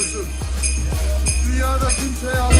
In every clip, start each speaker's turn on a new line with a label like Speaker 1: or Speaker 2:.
Speaker 1: koşun. Dünyada kimseye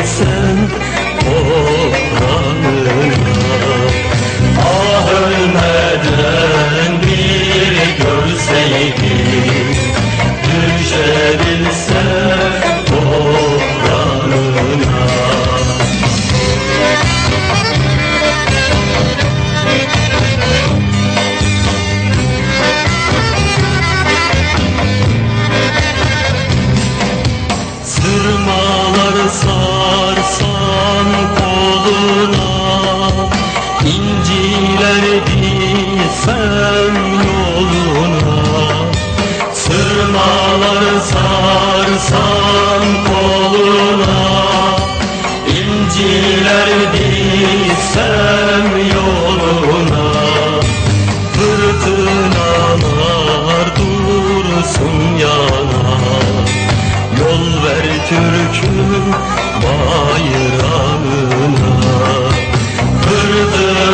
Speaker 2: Düşebilsem toprağına Ah ölmeden bir görseydim Düşebilsem toprağına gidersen yoluna Sırmaları sarsan koluna. İnciler dilsem yoluna Fırtınalar dursun yana. Yol ver Türk'üm bayrağına Fırtınalar